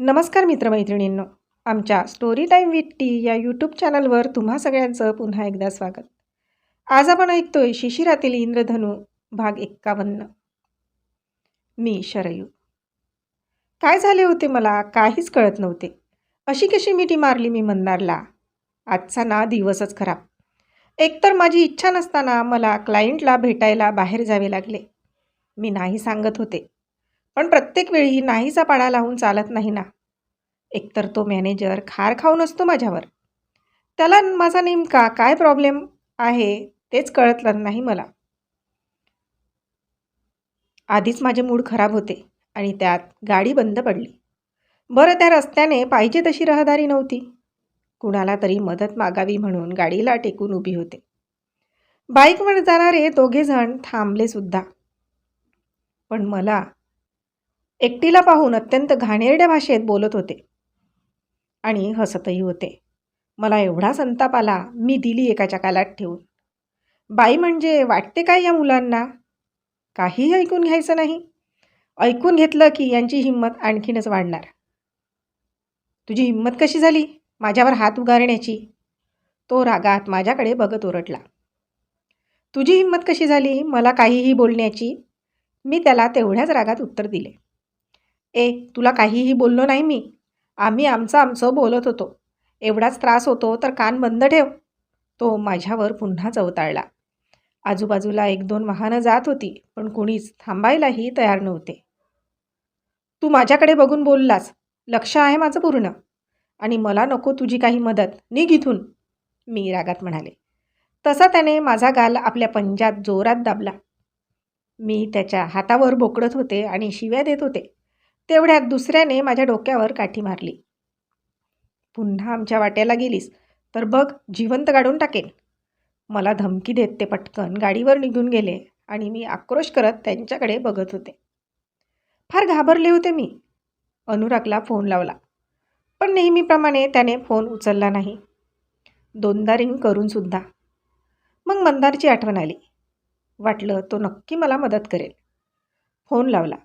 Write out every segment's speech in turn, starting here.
नमस्कार मित्रमैत्रिणींनो. आमच्या स्टोरी टाईम विथ टी या यूट्यूब चॅनलवर तुम्हा सगळ्यांचं पुन्हा एकदा स्वागत. आज आपण ऐकतोय शिशिरातील इंद्रधनू भाग एक्कावन्न. मी शरयू. काय झाले होते मला काहीच कळत नव्हते. अशी कशी मिठी मारली मी मंदारला? आजचा ना दिवसच खराब. एकतर माझी इच्छा नसताना मला क्लायंटला भेटायला बाहेर जावे लागले. मी नाही सांगत होते. पण प्रत्येक वेळी नाहीचा पाडा लावून चालत नाही ना. एकतर तो मॅनेजर खार खाऊन असतो माझ्यावर. त्याला माझा नेमका काय प्रॉब्लेम आहे तेच कळतलं नाही मला. आधीच माझे मूड खराब होते आणि त्यात गाडी बंद पडली. बरं त्या रस्त्याने पाहिजे तशी रहदारी नव्हती. कुणाला तरी मदत मागावी म्हणून गाडीला टेकून उभी होते. बाईकवर जाणारे दोघेजण थांबले सुद्धा. पण मला एकटीला पाहून अत्यंत घाणेरड्या भाषेत बोलत होते. आणि हसतही होते. मला एवढा संताप आला मी दिली एकाच्या कालात ठेवून. बाई म्हणजे वाटते काय या मुलांना? काहीही ऐकून घ्यायचं नाही. ऐकून घेतलं की यांची हिंमत आणखीनच वाढणार. तुझी हिंमत कशी झाली? माझ्यावर हात उगारण्याची. तो रागात माझ्याकडे बघत ओरडला. तुझी हिंमत कशी झाली? मला काहीही बोलण्याची. मी त्याला तेवढ्याच रागात उत्तर दिले. ए तुला काहीही बोललो नाही मी. आम्ही आमचं आमचं बोलत होतो. एवढाच त्रास होतो तर कान बंद ठेव. तो माझ्यावर पुन्हा चवताळला. आजूबाजूला एक दोन वाहनं जात होती पण कुणीच थांबायलाही तयार नव्हते. तू माझ्याकडे बघून बोललास. लक्ष आहे माझं पूर्ण. आणि मला नको तुझी काही मदत. निघ इथून. मी रागात म्हणाले. तसा त्याने माझा गाल आपल्या पंजात जोरात दाबला. मी त्याच्या हातावर बोकडत होते आणि शिव्या देत होते. तेवढ्यात दुसऱ्याने माझ्या डोक्यावर काठी मारली. पुन्हा आमच्या वाट्याला गेलीस तर बघ जिवंत काढून टाकेन. मला धमकी देत ते पटकन गाडीवर निघून गेले आणि मी आक्रोश करत त्यांच्याकडे बघत होते. फार घाबरले होते मी. अनुरागला फोन लावला. पण नेहमीप्रमाणे त्याने फोन उचलला नाही. दोनदा रिंग करूनसुद्धा मग मंदारची आठवण आली. वाटलं तो नक्की मला मदत करेल. फोन लावला.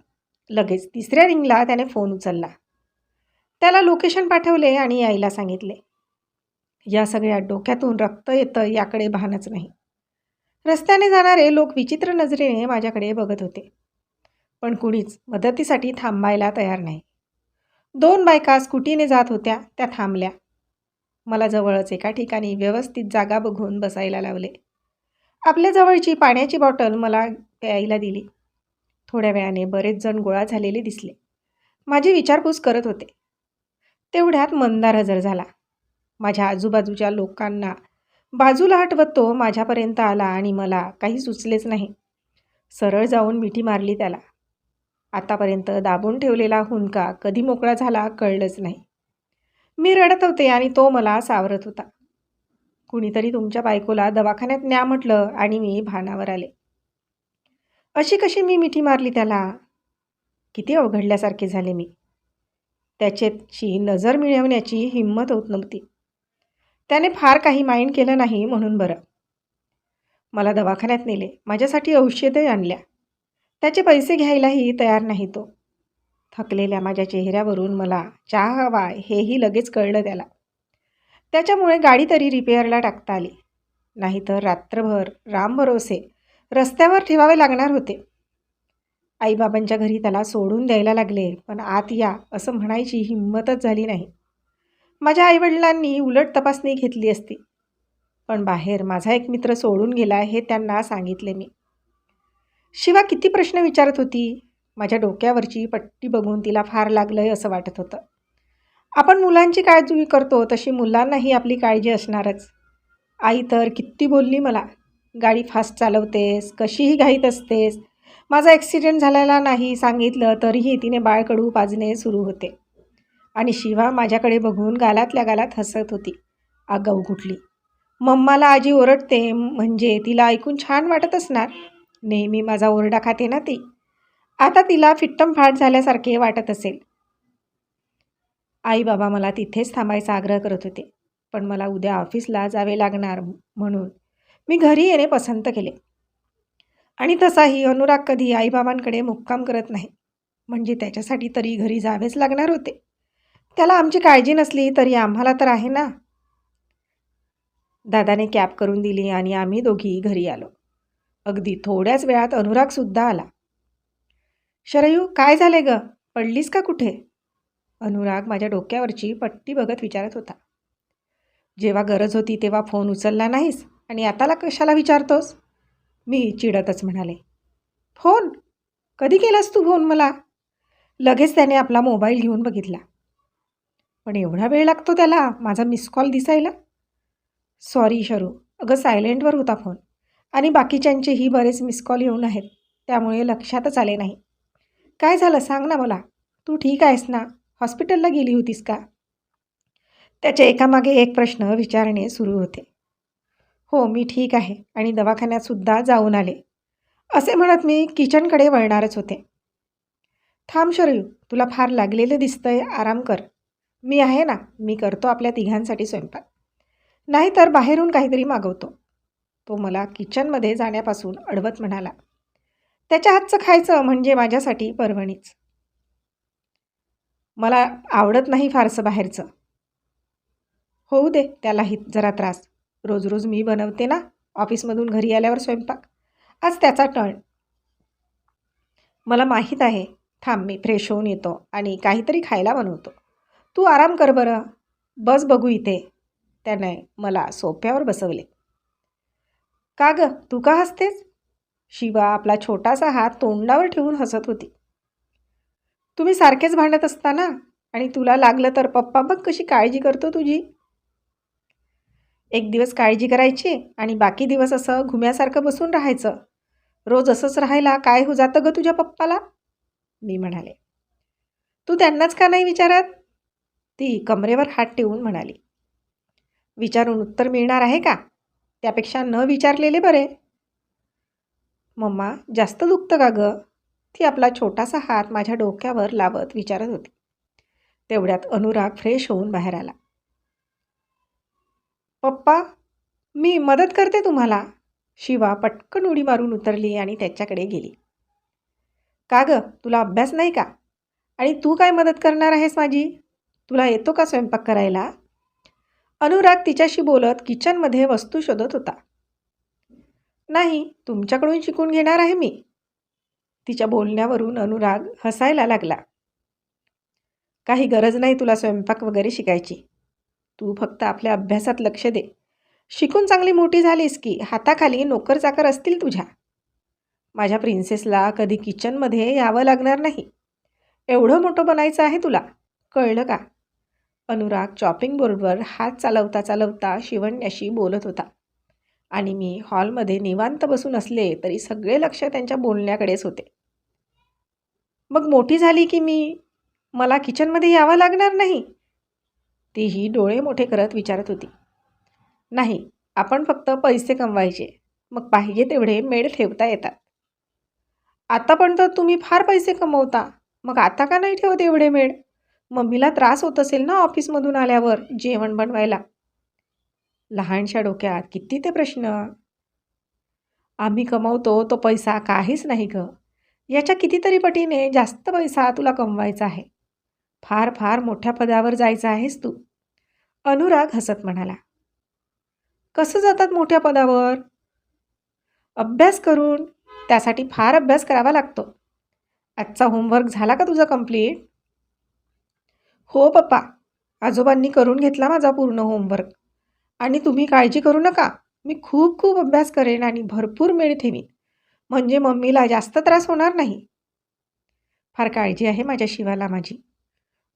लगेच तिसऱ्या रिंगला त्याने फोन उचलला. त्याला लोकेशन पाठवले आणि यायला सांगितले या सगळ्या डोक्यातून रक्त येतं याकडे भानच नाही. रस्त्याने जाणारे लोक विचित्र नजरेने माझ्याकडे बघत होते. पण कुणीच मदतीसाठी थांबायला तयार नाही. दोन बायका स्कूटीने जात होत्या त्या थांबल्या. मला जवळच एका ठिकाणी व्यवस्थित जागा बघून बसायला लावले. आपल्या जवळची पाण्याची बॉटल मला प्यायला दिली. थोड्या वेळाने बरेच जण गोळा झालेले दिसले. माझी विचारपूस करत होते. तेवढ्यात मंदार हजर झाला. माझ्या आजूबाजूच्या लोकांना बाजूला हटवत तो माझ्यापर्यंत आला आणि मला काही सुचलेच नाही. सरळ जाऊन मिठी मारली त्याला. आतापर्यंत दाबून ठेवलेला हुंका कधी मोकळा झाला कळलंच नाही. मी रडत होते आणि तो मला सावरत होता. कुणीतरी तुमच्या बायकोला दवाखान्यात न्या म्हटलं आणि मी भानावर आले. अशी कशी मी मिठी मारली त्याला? किती अवघडल्यासारखे झाले मी. त्याच्याची नजर मिळवण्याची हिंमत होत नव्हती. त्याने फार काही माइंड केलं नाही म्हणून बरं. मला दवाखान्यात नेले. माझ्यासाठी औषधे आणल्या. त्याचे पैसे घ्यायलाही तयार नाही तो. थकलेल्या माझ्या चेहऱ्यावरून मला चहा हवा हेही लगेच कळलं त्याला. त्याच्यामुळे गाडी तरी रिपेअरला टाकता आली. नाहीतर रात्रभर राम भरोसे रस्त्यावर ठेवावे लागणार होते. आईबाबांच्या घरी त्याला सोडून द्यायला लागले पण आत या असं म्हणायची हिंमतच झाली नाही. माझ्या आईवडिलांनी उलट तपासणी घेतली असती. पण बाहेर माझा एक मित्र सोडून गेला हे त्यांना सांगितले मी. शिवा किती प्रश्न विचारत होती. माझ्या डोक्यावरची पट्टी बघून तिला फार लागलंय असं वाटत होतं. आपण मुलांची काळजी करतो तशी मुलांनाही आपली काळजी असणारच. आई तर किती बोलली मला. गाडी फास्ट चालवतेस कशीही घाईत असतेस. माझा ॲक्सिडेंट झालेला नाही सांगितलं तरीही तिने बाळकडू पाजणे सुरू होते. आणि शिवा माझ्याकडे बघून गालातल्या गालात हसत होती. आगाऊ कुठली? मम्माला आजी ओरडते म्हणजे तिला ऐकून छान वाटत असणार. नेहमी माझा ओरडा खाते ना ती. आता तिला फिट्टम फाट झाल्यासारखे वाटत असेल. आई बाबा मला तिथेच थांबायचा आग्रह करत होते. पण मला उद्या ऑफिसला जावे लागणार म्हणून. मी घरी येणे पसंत केले. आणि तसाही अनुराग कधी आईबाबांकडे मुक्काम करत नाही. म्हणजे त्याच्यासाठी तरी घरी जावेच लागणार होते. त्याला आमची काळजी नसली तरी आम्हाला तर आहे ना? दादाने कॅब करून दिली आणि आम्ही दोघी घरी आलो. अगदी थोड्याच वेळात अनुरागसुद्धा आला. शरयू काय झाले ग? पडलीस का कुठे? अनुराग माझ्या डोक्यावरची पट्टी बघत विचारत होता. जेव्हा गरज होती तेव्हा फोन उचलला नाहीस? आणि आताला कशाला विचारतोस? मी चिडतच म्हणाले. फोन? कधी केलास तू फोन मला? लगेच त्याने आपला मोबाईल घेऊन बघितला. पण एवढा वेळ लागतो त्याला? माझा मिस कॉल दिसायला? सॉरी शरू. अगं सायलेंटवर होता फोन. आणि बाकीच्यांचेही बरेच मिस कॉल येऊन आहेत. त्यामुळे लक्षातच आले नाही. काय झालं? सांग ना मला. तू ठीक आहेस ना? हॉस्पिटलला गेली होतीस का? त्याच्या एकामागे एक प्रश्न विचारणे सुरू होते. हो मी ठीक आहे आणि दवाखान्यातसुद्धा जाऊन आले. असे म्हणत मी किचनकडे वळणारच होते. थांब शरयू तुला फार लागलेलं दिसतंय आराम कर. मी आहे ना मी करतो आपल्या तिघांसाठी स्वयंपाक. नाहीतर बाहेरून काहीतरी मागवतो. तो मला किचनमध्ये जाण्यापासून अडवत म्हणाला. त्याच्या हातचं खायचं म्हणजे माझ्यासाठी पर्वणीच. मला आवडत नाही फारसं बाहेरचं. होऊ दे त्यालाही जरा त्रास. रोज रोज मी बनवते ना? ऑफिसमधून घरी आल्यावर स्वयंपाक. आज त्याचा टर्न मला माहीत आहे. थांब मी फ्रेश होऊन येतो आणि काहीतरी खायला बनवतो. तू आराम कर बरं. बस बघू इथे. त्याने मला सोफ्यावर बसवले. का ग? तू का हसतेस? शिवा आपला छोटासा हात तोंडावर ठेवून हसत होती. तुम्ही सारखेच भांडत असता ना आणि तुला लागलं तर पप्पा बघ कशी काळजी करतो तुझी? एक दिवस काळजी करायची आणि बाकी दिवस असं घुम्यासारखं बसून राहायचं. रोज असंच राहायला काय हो जातं ग तुझ्या पप्पाला? मी म्हणाले. तू त्यांनाच का नाही विचारत? ती कमरेवर हात ठेवून म्हणाली. विचारून उत्तर मिळणार आहे का? त्यापेक्षा न विचारलेले बरे. मम्मा जास्त दुखतं का गं? ती आपला छोटासा हात माझ्या डोक्यावर लावत विचारत होती. तेवढ्यात अनुराग फ्रेश होऊन बाहेर आला. पप्पा मी मदत करते तुम्हाला. शिवा पटकन उडी मारून उतरली आणि त्याच्याकडे गेली. का गं तुला अभ्यास नाही का? आणि तू काय मदत करणार आहेस माझी? तुला येतो का स्वयंपाक करायला? अनुराग तिच्याशी बोलत किचनमध्ये वस्तू शोधत होता. नाही तुमच्याकडून शिकून घेणार आहे मी. तिच्या बोलण्यावरून अनुराग हसायला लागला. काही गरज नाही तुला स्वयंपाक वगैरे शिकायची. तू फक्त आपल्या अभ्यासात लक्ष दे. शिकून चांगली मोठी झालीस की हाताखाली नोकर चाकर असतील तुझ्या. माझ्या प्रिन्सेसला कधी किचनमध्ये यावं लागणार नाही. एवढं मोठं बनायचं आहे तुला कळलं का? अनुराग चॉपिंग बोर्डवर हात चालवता चालवता शिवण्याशी बोलत होता. आणि मी हॉलमध्ये निवांत बसून असले तरी सगळे लक्ष त्यांच्या बोलण्याकडेच होते. मग मोठी झाली की मी मला किचनमध्ये यावं लागणार नाही? तीही डोळे मोठे करत विचारत होती. नाही आपण फक्त पैसे कमवायचे. मग पाहिजे तेवढे मेड ठेवता येतात. आता पण तर तुम्ही फार पैसे कमवता. मग आता का नाही ठेवत एवढे मेड मम्मीला त्रास होत असेल ना ऑफिसमधून आल्यावर जेवण बनवायला? लहानशा डोक्यात किती ते प्रश्न? आम्ही कमवतो तो पैसा काहीच नाही ग. याच्या कितीतरी पटीने जास्त पैसा तुला कमवायचा आहे. फार फार मोठ्या पदावर जायचं आहेस तू. अनुराग हसत म्हणाला. कसं जातात मोठ्या पदावर? अभ्यास करून त्यासाठी फार अभ्यास करावा लागतो. आजचा होमवर्क झाला का तुझा कंप्लीट हो पप्पा. आजोबांनी करून घेतला माझा पूर्ण होमवर्क आणि तुम्ही काळजी करू नका. मी खूप खूप अभ्यास करेन आणि भरपूर मेळ ठेवीन. म्हणजे मम्मीला जास्त त्रास होणार नाही. फार काळजी आहे माझ्या शिवाला माझी.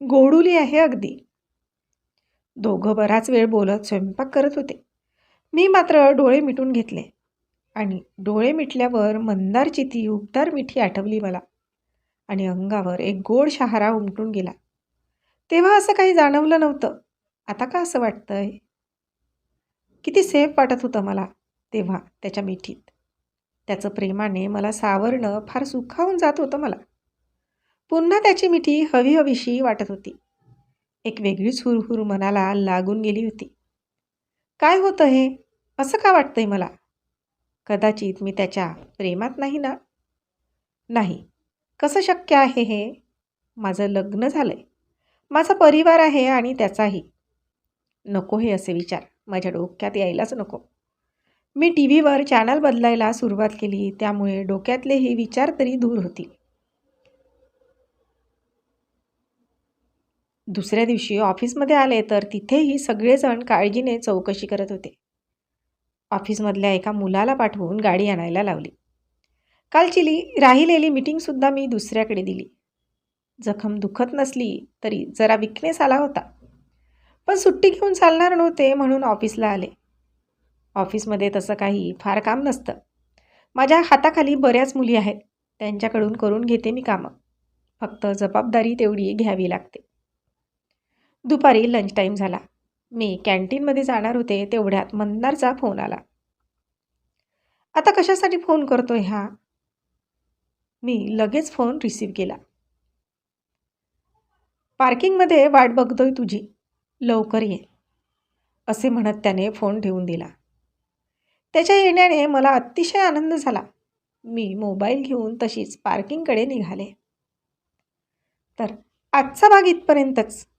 गोडुली आहे अगदी. दोघं बराच वेळ बोलत स्वयंपाक करत होते. मी मात्र डोळे मिटून घेतले आणि डोळे मिटल्यावर मंदारची ती उबदार मिठी आठवली मला आणि अंगावर एक गोड शहारा उमटून गेला. तेव्हा असं काही जाणवलं नव्हतं. आता का असं वाटतंय? किती सेफ वाटत होतं मला तेव्हा त्याच्या मिठीत. त्याचं प्रेमाने मला सावरणं फार सुखावून जात होतं मला. पुन्हा त्याची मिठी हवी हवीशी वाटत होती. एक वेगळीच हुरहुर मनाला लागून गेली होती. काय होतं हे? असं का वाटतंय मला? कदाचित मी त्याच्या प्रेमात नाही ना? नाही. कसं शक्य आहे हे? माझं लग्न झालं आहे माझा परिवार आहे आणि त्याचाही. नको हे असे विचार. माझ्या डोक्यात यायलाच नको. मी टी व्हीवर चॅनल बदलायला सुरुवात केली त्यामुळे डोक्यातले हे विचार तरी दूर होतील. दुसऱ्या दिवशी ऑफिसमध्ये आले तर तिथेही सगळेजण काळजीने चौकशी करत होते. ऑफिसमधल्या एका मुलाला पाठवून गाडी आणायला लावली. कालचीली राहिलेली मीटिंगसुद्धा मी दुसऱ्याकडे दिली. जखम दुखत नसली तरी जरा विकनेस आला होता. पण सुट्टी घेऊन चालणार नव्हते म्हणून ऑफिसला आले. ऑफिसमध्ये तसं काही फार काम नसतं. माझ्या हाताखाली बऱ्याच मुली आहेत. त्यांच्याकडून करून घेते मी कामं. फक्त जबाबदारी तेवढी घ्यावी लागते. दुपारी लंच टाईम झाला. मी कॅन्टीनमध्ये जाणार होते तेवढ्यात मंदारचा फोन आला. आता कशासाठी फोन करतोय हा? मी लगेच फोन रिसीव केला. पार्किंगमध्ये वाट बघतोय तुझी. लवकर ये असे म्हणत त्याने फोन ठेवून दिला. त्याच्या येण्याने मला अतिशय आनंद झाला. मी मोबाईल घेऊन तशीच पार्किंगकडे निघाले. तर आजचा भाग इथपर्यंतच.